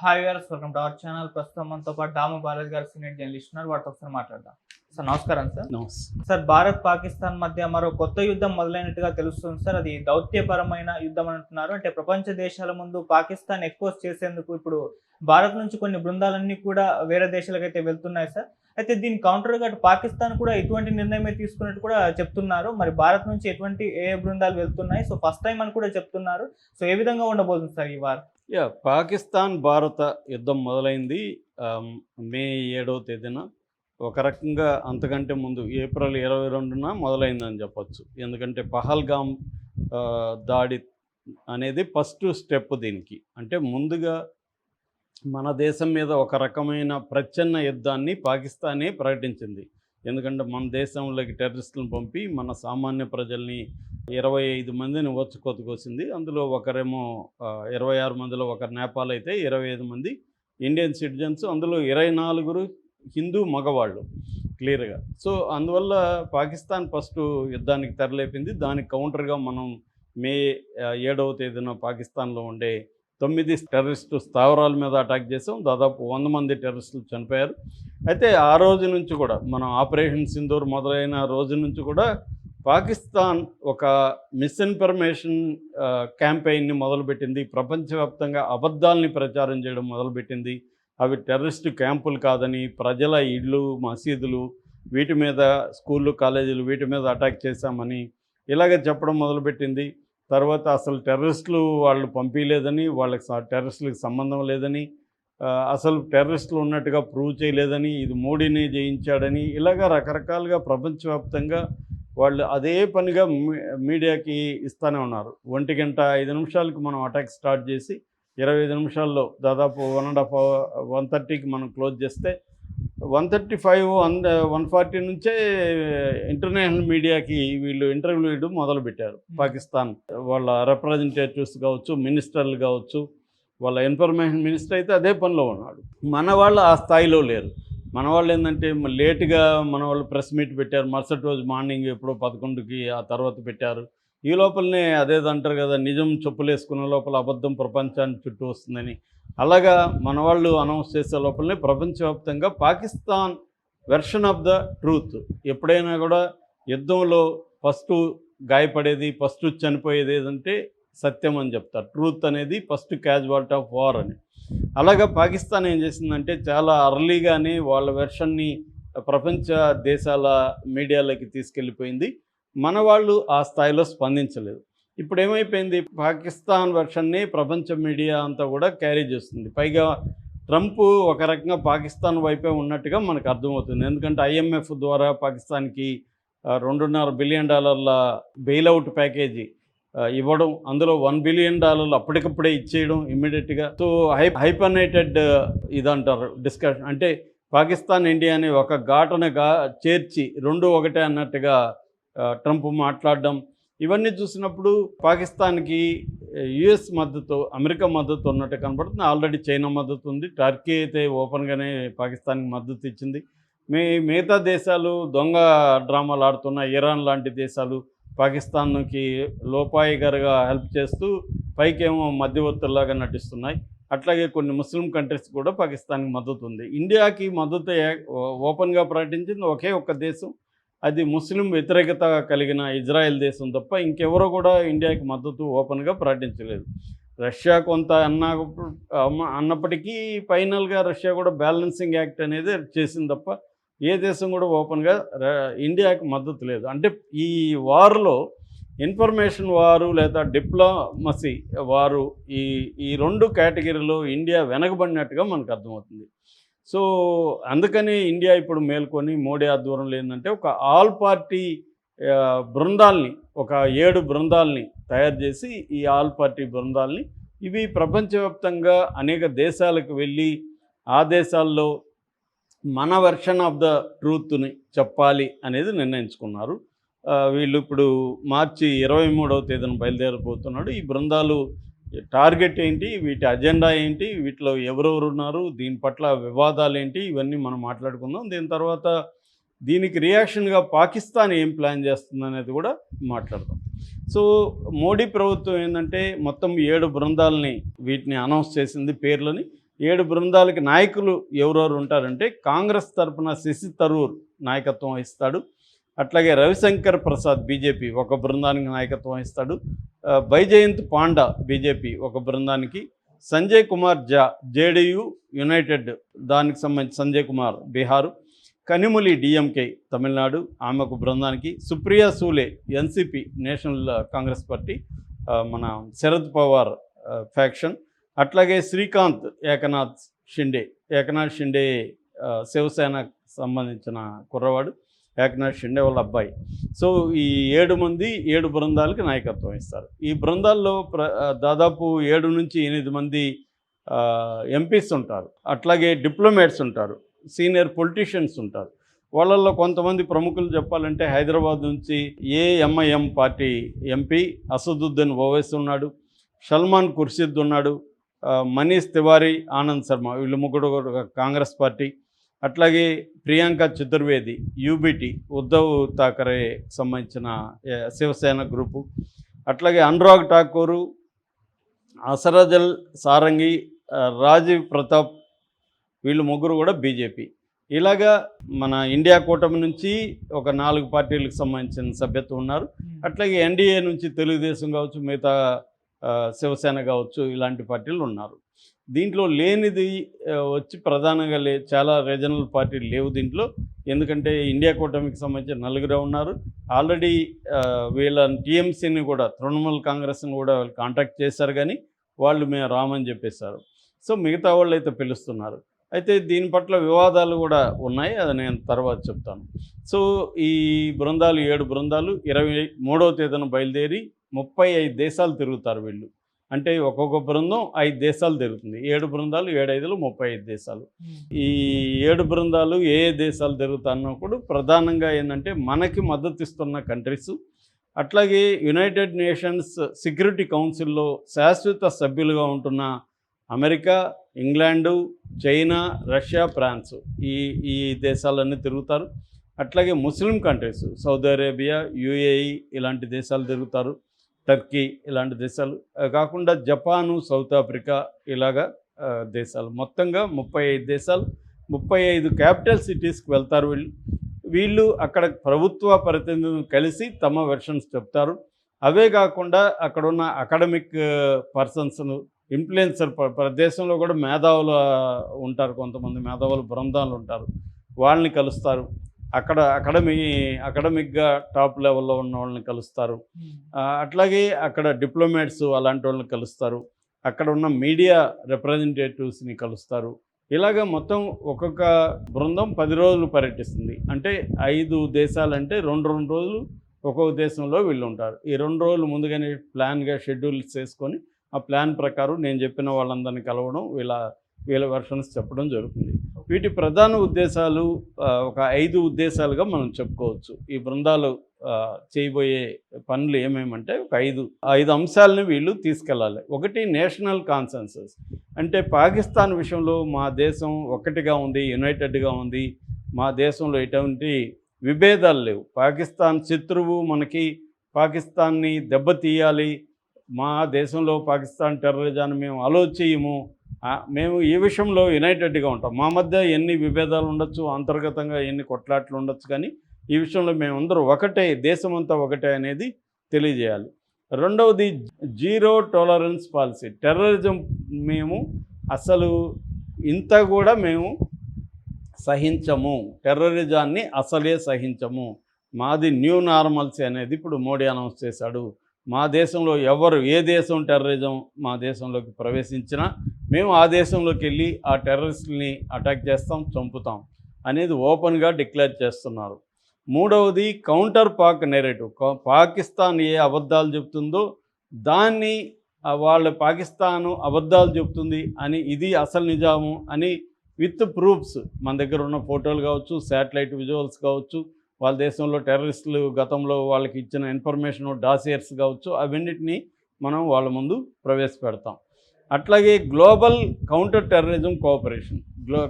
Hi గారు welcome to our channel. ప్రస్తుతం మనతో పాటు దాము బాలాజీ గారు సీనియర్ జర్నలిస్ట్ ఉన్నారు. వాటితో ఒకసారి మాట్లాడదాం. సార్ నమస్కారం సార్. సార్ భారత్ పాకిస్తాన్ మధ్య మరో కొత్త యుద్ధం మొదలైనట్టుగా తెలుస్తుంది సార్. అది దౌత్యపరమైన యుద్ధం అని అంటున్నారు. అంటే ప్రపంచ దేశాల ముందు పాకిస్తాన్ ఎక్స్పోజ్ చేసేందుకు ఇప్పుడు భారత్ నుంచి కొన్ని బృందాలన్నీ కూడా వేరే దేశాలకు అయితే వెళ్తున్నాయి సార్. అయితే దీని కౌంటర్గా అటు పాకిస్తాన్ కూడా ఇటువంటి నిర్ణయమే తీసుకున్నట్టు కూడా చెప్తున్నారు. మరి భారత్ నుంచి ఎటువంటి ఏ బృందాలు వెళ్తున్నాయి? సో ఫస్ట్ టైం అని కూడా చెప్తున్నారు. సో ఏ విధంగా ఉండబోతుంది సార్ ఈ వార్? యా పాకిస్తాన్ భారత యుద్ధం మొదలైంది. మే ఏడవ తేదీన. ఒక రకంగా అంతకంటే ముందు ఏప్రిల్ ఇరవై రెండున మొదలైందని చెప్పొచ్చు. ఎందుకంటే పహల్గామ్ దాడి అనేది ఫస్ట్ స్టెప్ దీనికి. అంటే ముందుగా మన దేశం మీద ఒక రకమైన ప్రచ్ఛన్న యుద్ధాన్ని పాకిస్తానే ప్రకటించింది. ఎందుకంటే మన దేశంలోకి టెర్రరిస్టులను పంపి మన సామాన్య ప్రజల్ని ఇరవై ఐదు మందిని వచ్చుకొతుకొచ్చింది అందులో ఒకరేమో ఇరవై ఆరు మందిలో ఒకరు నేపాల్ అయితే ఇరవై ఐదు మంది ఇండియన్ సిటిజన్స్ అందులో ఇరవై నాలుగురు హిందూ మగవాళ్ళు క్లియర్గా. సో అందువల్ల పాకిస్తాన్ ఫస్ట్ యుద్ధానికి తెరలేపింది. దానికి కౌంటర్గా మనం మే ఏడవ తేదీన పాకిస్తాన్లో ఉండే తొమ్మిది టెర్రరిస్టు స్థావరాల మీద అటాక్ చేసాం. దాదాపు వంద మంది టెర్రరిస్టులు చనిపోయారు. అయితే ఆ రోజు నుంచి కూడా మనం ఆపరేషన్ సింధూర్ మొదలైన రోజు నుంచి కూడా పాకిస్తాన్ ఒక మిస్ఇన్ఫర్మేషన్ క్యాంపెయిన్ని మొదలుపెట్టింది. ప్రపంచవ్యాప్తంగా అబద్ధాలని ప్రచారం చేయడం మొదలుపెట్టింది. అవి టెర్రరిస్ట్ క్యాంపులు కాదని ప్రజల ఇళ్ళు మసీదులు వీటి మీద స్కూళ్ళు కాలేజీలు వీటి మీద అటాక్ చేశామని ఇలాగ చెప్పడం మొదలుపెట్టింది. తర్వాత అసలు టెర్రరిస్టులు వాళ్ళు పంపించలేదని వాళ్ళకి టెర్రరిస్టులకు సంబంధం లేదని అసలు టెర్రరిస్టులు ఉన్నట్టుగా ప్రూవ్ చేయలేదని ఇది మోడీని జయించాడని ఇలాగ రకరకాలుగా ప్రపంచవ్యాప్తంగా వాళ్ళు అదే పనిగా మీ- మీడియాకి ఇస్తూనే ఉన్నారు. ఒంటి గంట ఐదు నిమిషాలకు మనం అటాక్ స్టార్ట్ చేసి ఇరవై ఐదు నిమిషాల్లో దాదాపు వన్ అండ్ హాఫ్ వన్ థర్టీకి మనం క్లోజ్ చేస్తే one thirty five one one forty నుంచే ఇంటర్నేషనల్ మీడియాకి వీళ్ళు ఇంటర్వ్యూ ఇవ్వడం మొదలుపెట్టారు. పాకిస్తాన్ వాళ్ళ రిప్రజెంటేటివ్స్ కావచ్చు మినిస్టర్లు కావచ్చు వాళ్ళ ఇన్ఫర్మేషన్ మినిస్టర్ అయితే అదే పనిలో ఉన్నాడు. మన వాళ్ళు ఆ స్థాయిలో లేరు. మన వాళ్ళు ఏంటంటే లేటుగా మన వాళ్ళు ప్రెస్ మీట్ పెట్టారు. మరుసటి రోజు మార్నింగ్ ఎప్పుడో పదకొండుకి ఆ తర్వాత పెట్టారు. ఈ లోపలనే అదేదో అంటారు కదా నిజం చెప్పులేసుకున్న లోపల అబద్ధం ప్రపంచాన్ని చుట్టూ వస్తుందని. అలాగా మన వాళ్ళు అనౌన్స్ చేసే లోపలనే ప్రపంచవ్యాప్తంగా Pakistan version of the truth. ఎప్పుడైనా కూడా యుద్ధంలో ఫస్ట్ గాయపడేది ఫస్ట్ చనిపోయేది ఏదంటే సత్యం అని చెప్తారు. ట్రూత్ అనేది ఫస్ట్ క్యాజువాలిటీ ఆఫ్ వార్ అని. అలాగా పాకిస్తాన్ ఏం చేసిందంటే చాలా అర్లీగానే వాళ్ళ వెర్షన్ని ప్రపంచ దేశాల మీడియాలోకి తీసుకెళ్ళిపోయింది. మన వాళ్ళు ఆ స్థాయిలో స్పందించలేదు. ఇప్పుడు ఏమైపోయింది పాకిస్తాన్ వర్షన్ని ప్రపంచ మీడియా అంతా కూడా క్యారీ చేస్తుంది. పైగా ట్రంప్ ఒక రకంగా పాకిస్తాన్ వైపే ఉన్నట్టుగా మనకు అర్థమవుతుంది. ఎందుకంటే ఐఎంఎఫ్ ద్వారా పాకిస్తాన్కి రెండున్నర బిలియన్ డాలర్ల బెయిల్అవుట్ ప్యాకేజీ ఇవ్వడం అందులో వన్ బిలియన్ డాలర్లు అప్పటికప్పుడే ఇచ్చేయడం ఇమ్మీడియట్గా. సో హై హైపర్నేటెడ్ ఇదంటారు డిస్కషన్. అంటే పాకిస్తాన్ ఇండియాని ఒక ఘాటనగా చేర్చి రెండు ఒకటే అన్నట్టుగా ట్రంప్ మాట్లాడడం ఇవన్నీ చూసినప్పుడు పాకిస్తాన్కి యుఎస్ మద్దతు అమెరికా మద్దతు ఉన్నట్టు కనబడుతుంది. ఆల్రెడీ చైనా మద్దతు ఉంది. టర్కీ అయితే ఓపెన్గానే పాకిస్తాన్కి మద్దతు ఇచ్చింది. మీ మిగతా దేశాలు దొంగ డ్రామాలు ఆడుతున్న ఇరాన్ లాంటి దేశాలు పాకిస్తాన్కి లోపాయిగారుగా హెల్ప్ చేస్తూ పైకేమో మధ్యవర్తుల్లాగా నటిస్తున్నాయి. అట్లాగే కొన్ని ముస్లిం కంట్రీస్ కూడా పాకిస్తాన్కి మద్దతు ఉంది. ఇండియాకి మద్దతు ఓపెన్గా ప్రకటించింది ఒకే ఒక్క దేశం. అది ముస్లిం వ్యతిరేకత కలిగిన ఇజ్రాయెల్ దేశం తప్ప ఇంకెవరో కూడా ఇండియాకి మద్దతు ఓపెన్గా ప్రకటించలేదు. రష్యా కొంత అన్నా అన్నప్పటికీ ఫైనల్గా రష్యా కూడా బ్యాలెన్సింగ్ యాక్ట్ అనేది చేసింది తప్ప ఏ దేశం కూడా ఓపెన్గా ఇండియాకి మద్దతు లేదు. అంటే ఈ వార్లో ఇన్ఫర్మేషన్ వారు లేదా డిప్లొమసీ వారు ఈ ఈ రెండు కేటగిరీలో ఇండియా వెనకబడినట్టుగా మనకు అర్థమవుతుంది. సో అందుకని ఇండియా ఇప్పుడు మేల్కొని మోడీ ఆధ్వర్యంలో ఏంటంటే ఒక ఆల్ పార్టీ బృందాల్ని ఒక ఏడు బృందాల్ని తయారు చేసి ఈ ఆల్ పార్టీ బృందాల్ని ఇవి ప్రపంచవ్యాప్తంగా అనేక దేశాలకు వెళ్ళి ఆ దేశాల్లో మన వెర్షన్ ఆఫ్ ద ట్రూత్ని చెప్పాలి అనేది నిర్ణయించుకున్నారు. వీళ్ళు ఇప్పుడు మార్చి ఇరవై మూడవ తేదీన బయలుదేరబోతున్నాడు. ఈ బృందాలు టార్గెట్ ఏంటి? వీటి అజెండా ఏంటి? వీటిలో ఎవరెవరు ఉన్నారు? దీని పట్ల వివాదాలు ఏంటి? ఇవన్నీ మనం మాట్లాడుకుందాం. దీని తర్వాత దీనికి రియాక్షన్గా పాకిస్తాన్ ఏం ప్లాన్ చేస్తుంది అనేది కూడా మాట్లాడదాం. సో మోడీ ప్రభుత్వం ఏంటంటే మొత్తం ఏడు బృందాలని వీటిని అనౌన్స్ చేసింది పేర్లని. ఏడు బృందాలకి నాయకులు ఎవరెవరు ఉంటారంటే కాంగ్రెస్ తరపున శశి తరూర్ నాయకత్వం వహిస్తాడు. అట్లాగే రవిశంకర్ ప్రసాద్ బీజేపీ ఒక బృందానికి నాయకత్వం వహిస్తాడు. బైజయంత్ పాండా బీజేపీ ఒక బృందానికి. సంజయ్ కుమార్ జా జేడీయూ యునైటెడ్ దానికి సంబంధించి సంజయ్ కుమార్ బీహారు. కనిములి డిఎంకే తమిళనాడు ఆమె ఒక బృందానికి. Supriya Sule NCP national congress party మన శరద్ పవార్ ఫ్యాక్షన్. అట్లాగే శ్రీకాంత్ ఏకనాథ్ షిండే ఏకనాథ్ షిండే శివసేనకు సంబంధించిన కుర్రవాడు. ఏకనాథ్ షిండే వాళ్ళ అబ్బాయి. సో ఈ ఏడు మంది ఏడు బృందాలకి నాయకత్వం ఇస్తారు. ఈ బృందాల్లో ప్ర దాదాపు ఏడు నుంచి ఎనిమిది మంది ఎంపీస్ ఉంటారు. అట్లాగే డిప్లొమేట్స్ ఉంటారు. సీనియర్ పొలిటీషియన్స్ ఉంటారు. వాళ్ళల్లో కొంతమంది ప్రముఖులు చెప్పాలంటే హైదరాబాద్ నుంచి AIMIM party MP Asaduddin Owaisi ఉన్నాడు సల్మాన్ ఖుర్షిద్ ఉన్నాడు మనీష్ తివారీ ఆనంద్ శర్మ వీళ్ళు ముగ్గురు కాంగ్రెస్ పార్టీ. అట్లాగే ప్రియాంక చతుర్వేది యూబిటి ఉద్ధవ్ థాకరే సంబంధించిన శివసేన గ్రూపు. అట్లాగే అనురాగ్ ఠాకూరు అసరజల్ సారంగి రాజీవ్ ప్రతాప్ వీళ్ళు ముగ్గురు కూడా బీజేపీ. ఇలాగా మన ఇండియా కూటమి నుంచి ఒక నాలుగు పార్టీలకు సంబంధించిన సభ్యత్వం ఉన్నారు. అట్లాగే ఎన్డీఏ నుంచి తెలుగుదేశం కావచ్చు మిగతా శివసేన కావచ్చు ఇలాంటి పార్టీలు ఉన్నారు. దీంట్లో లేనిది వచ్చి ప్రధానంగా లే చాలా రీజనల్ పార్టీలు లేవు దీంట్లో. ఎందుకంటే ఇండియా కూటమికి సంబంధించి నలుగురే ఉన్నారు. ఆల్రెడీ వీళ్ళ టీఎంసీని కూడా తృణమూల్ కాంగ్రెస్ని కూడా వాళ్ళు కాంటాక్ట్ చేశారు కానీ వాళ్ళు మేము రామని చెప్పేశారు. సో మిగతా వాళ్ళు అయితే పిలుస్తున్నారు. అయితే దీని పట్ల వివాదాలు కూడా ఉన్నాయి. అది నేను తర్వాత చెప్తాను. సో ఈ బృందాలు ఏడు బృందాలు ఇరవై మూడవ తేదీన బయలుదేరి ముప్పై ఐదు దేశాలు తిరుగుతారు వీళ్ళు. అంటే ఒక్కొక్క బృందం ఐదు దేశాలు తిరుగుతుంది. ఏడు బృందాలు ఏడు ఐదులు ముప్పై ఐదు దేశాలు. ఈ ఏడు బృందాలు ఏ ఏ దేశాలు తిరుగుతున్నప్పుడు ప్రధానంగా ఏంటంటే మనకి మద్దతు ఇస్తున్న కంట్రీస్. అట్లాగే యునైటెడ్ నేషన్స్ సెక్యూరిటీ కౌన్సిల్లో శాశ్వత సభ్యులుగా ఉంటున్న America England China Russia France ఈ ఈ దేశాలన్నీ తిరుగుతారు. అట్లాగే Muslim countries Saudi Arabia UAE ఇలాంటి దేశాలు తిరుగుతారు. టర్కీ ఇలాంటి దేశాలు. కాకుండా జపాను సౌత్ ఆఫ్రికా ఇలాగా దేశాలు. మొత్తంగా ముప్పై ఐదు దేశాలు ముప్పై ఐదు క్యాపిటల్ సిటీస్కి వెళ్తారు వీళ్ళు. వీళ్ళు అక్కడ ప్రభుత్వ ప్రతినిధులను కలిసి తమ వెర్షన్స్ చెప్తారు. అవే కాకుండా అక్కడ ఉన్న అకాడమిక్ పర్సన్స్ను ఇన్ఫ్లుయెన్సర్ దేశంలో కూడా మేధావులు ఉంటారు కొంతమంది మేధావులు బృందాలు ఉంటారు. వాళ్ళని కలుస్తారు. అక్కడ అకాడమీ అకాడమిక్గా టాప్ లెవెల్లో ఉన్న వాళ్ళని కలుస్తారు. అట్లాగే అక్కడ డిప్లొమాట్స్ అలాంటి వాళ్ళని కలుస్తారు. అక్కడ ఉన్న మీడియా రిప్రజెంటేటివ్స్ని కలుస్తారు. ఇలాగ మొత్తం ఒక్కొక్క బృందం పది రోజులు పర్యటిస్తుంది. అంటే ఐదు దేశాలంటే రెండు రెండు రోజులు ఒక్కొక్క దేశంలో వీళ్ళు ఉంటారు ఈ రెండు రోజులు ముందుగానే ప్లాన్గా షెడ్యూల్స్ చేసుకొని ఆ ప్లాన్ ప్రకారం నేను చెప్పిన వాళ్ళందరినీ కలవడం వీళ్ళ వీళ్ళ వెర్షన్స్ చెప్పడం జరుగుతుంది. వీటి ప్రధాన ఉద్దేశాలు ఒక ఐదు ఉద్దేశాలుగా మనం చెప్పుకోవచ్చు. ఈ బృందాలు చేయబోయే పనులు ఏమేమంటే ఒక ఐదు ఐదు అంశాలని వీళ్ళు తీసుకెళ్ళాలి. ఒకటి నేషనల్ కాన్సెన్సస్ అంటే పాకిస్తాన్ విషయంలో మా దేశం ఒకటిగా ఉంది యునైటెడ్గా ఉంది. మా దేశంలో ఎటువంటి విభేదాలు లేవు. పాకిస్తాన్ శత్రువు మనకి పాకిస్తాన్ని దెబ్బతీయాలి. మా దేశంలో పాకిస్తాన్ టెర్రరిజాన్ని మేము అలో చేయము మేము ఈ విషయంలో యునైటెడ్గా ఉంటాం. మా మధ్య ఎన్ని విభేదాలు ఉండొచ్చు అంతర్గతంగా ఎన్ని కొట్లాట్లు ఉండొచ్చు కానీ ఈ విషయంలో మేమందరూ ఒకటే దేశమంతా ఒకటే అనేది తెలియజేయాలి. రెండవది జీరో టాలరెన్స్ పాలసీ టెర్రరిజం మేము అసలు ఇంత కూడా మేము సహించము. టెర్రరిజాన్ని అసలే సహించము. మాది న్యూ నార్మల్సీ అనేది ఇప్పుడు మోడీ అనౌన్స్ చేశాడు. మా దేశంలో ఎవరు ఏ దేశం టెర్రరిజం మా దేశంలోకి ప్రవేశించినా మేము ఆ దేశంలోకి వెళ్ళి ఆ టెర్రరిస్ట్ని అటాక్ చేస్తాం చంపుతాం అనేది ఓపెన్గా డిక్లేర్ చేస్తున్నారు. మూడవది కౌంటర్ పాక్ నెరేటివ్ పాకిస్తాన్ ఏ అబద్ధాలు చెప్తుందో దాన్ని వాళ్ళ పాకిస్తాను అబద్ధాలు చెప్తుంది అని ఇది అసలు నిజాము అని విత్ ప్రూఫ్స్ మన దగ్గర ఉన్న ఫోటోలు కావచ్చు శాటిలైట్ విజువల్స్ కావచ్చు వాళ్ళ దేశంలో టెర్రరిస్టులు గతంలో వాళ్ళకి ఇచ్చిన ఇన్ఫర్మేషన్ డాసియర్స్ కావచ్చు అవన్నిటిని మనం వాళ్ళ ముందు ప్రవేశపెడతాం. అట్లాగే గ్లోబల్ కౌంటర్ టెర్రరిజం కోఆపరేషన్ గ్లో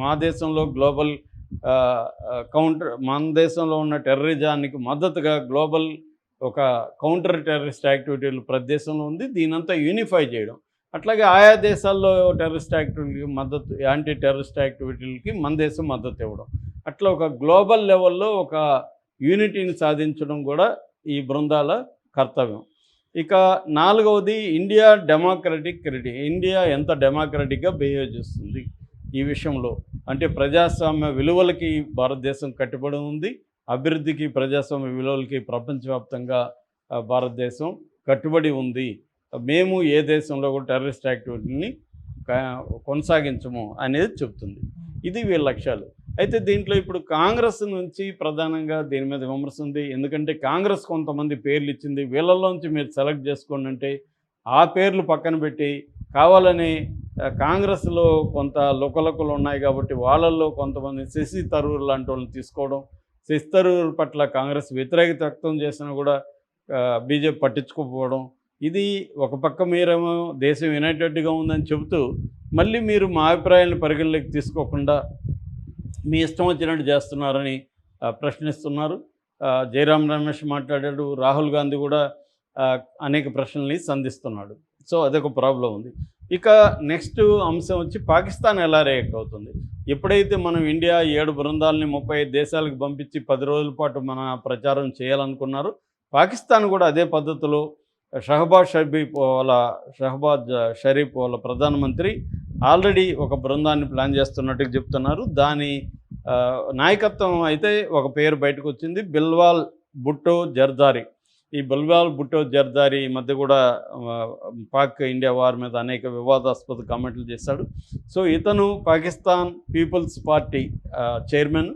మా దేశంలో గ్లోబల్ కౌంటర్ మన దేశంలో ఉన్న టెర్రరిజానికి మద్దతుగా గ్లోబల్ ఒక కౌంటర్ టెర్రరిస్ట్ యాక్టివిటీలు ప్రతి దేశంలో ఉంది. దీనంతా యూనిఫై చేయడం. అట్లాగే ఆయా దేశాల్లో టెర్రరిస్ట్ యాక్టివిటీకి మద్దతు యాంటీ టెర్రరిస్ట్ యాక్టివిటీలకి మన దేశం మద్దతు ఇవ్వడం. అట్లా ఒక గ్లోబల్ లెవెల్లో ఒక యూనిటీని సాధించడం కూడా ఈ బృందాల కర్తవ్యం. ఇక నాలుగవది ఇండియా డెమోక్రటిక్ రెడీ ఇండియా ఎంత డెమోక్రటిక్గా బిహేవ్ చేస్తుంది ఈ విషయంలో? అంటే ప్రజాస్వామ్య విలువలకి భారతదేశం కట్టుబడి ఉంది. అభివృద్ధికి ప్రజాస్వామ్య విలువలకి ప్రపంచవ్యాప్తంగా భారతదేశం కట్టుబడి ఉంది. మేము ఏ దేశంలో కూడా టెర్రరిస్ట్ యాక్టివిటీని కొనసాగించము అనేది చెప్తుంది. ఇది వీళ్ళ లక్ష్యాలు. అయితే దీంట్లో ఇప్పుడు కాంగ్రెస్ నుంచి ప్రధానంగా దీని మీద విమర్శ ఉంది. ఎందుకంటే కాంగ్రెస్ కొంతమంది పేర్లు ఇచ్చింది. వీళ్ళలోంచి మీరు సెలెక్ట్ చేసుకోండి అంటే ఆ పేర్లు పక్కన పెట్టి కావాలని కాంగ్రెస్లో కొంత లుకలుకలు ఉన్నాయి కాబట్టి వాళ్ళల్లో కొంతమంది శశి తరూర్ లాంటి వాళ్ళని తీసుకోవడం శశి తరూర్ పట్ల కాంగ్రెస్ వ్యతిరేకత వ్యక్తం చేసినా కూడా బీజేపీ పట్టించుకోకపోవడం ఇది ఒక పక్క మీరేమో దేశం యునైటెడ్గా ఉందని చెబుతూ మళ్ళీ మీరు మా అభిప్రాయాలను పరిగణలోకి తీసుకోకుండా మీ ఇష్టం వచ్చినట్టు చేస్తున్నారని ప్రశ్నిస్తున్నారు. ఆ, జయరాం రమేష్ మాట్లాడాడు రాహుల్ గాంధీ కూడా అనేక ప్రశ్నల్ని సంధిస్తున్నాడు. సో అదొక ప్రాబ్లం ఉంది. ఇక నెక్స్ట్ అంశం వచ్చి పాకిస్తాన్ ఎలా రియాక్ట్ అవుతుంది? ఎప్పుడైతే మనం ఇండియా ఏడు బృందాలని ముప్పై దేశాలకు పంపించి పది రోజుల పాటు మన ప్రచారం చేయాలనుకున్నారో పాకిస్తాన్ కూడా అదే పద్ధతిలో షహబాజ్ షరీఫ్ వాళ్ళ షహబాజ్ షరీఫ్ వాళ్ళ ప్రధానమంత్రి ఆల్రెడీ ఒక బృందాన్ని ప్లాన్ చేస్తున్నట్టుగా చెప్తున్నారు. దాని నాయకత్వం అయితే ఒక పేరు బయటకు వచ్చింది బిల్వాల్ బుట్టో జర్దారి. ఈ బిల్వాల్ బుట్టో జర్దారి ఈ మధ్య కూడా పాక్ ఇండియా వార్ మీద అనేక వివాదాస్పద కామెంట్లు చేశాడు. సో ఇతను పాకిస్తాన్ పీపుల్స్ పార్టీ చైర్మన్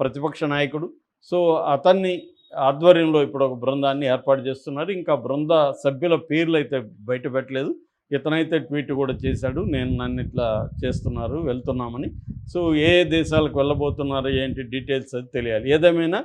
ప్రతిపక్ష నాయకుడు. సో అతన్ని ఆధ్వర్యంలో ఇప్పుడు ఒక బృందాన్ని ఏర్పాటు చేస్తున్నారు. ఇంకా బృంద సభ్యుల పేర్లు అయితే బయట పెట్టలేదు. ఇతనైతే ట్వీట్ కూడా చేశాడు. నేను నన్ను ఇట్లా చేస్తున్నారు వెళ్తున్నామని. సో ఏ ఏ దేశాలకు వెళ్ళబోతున్నారు ఏంటి డీటెయిల్స్ అది తెలియాలి. ఏదేమైనా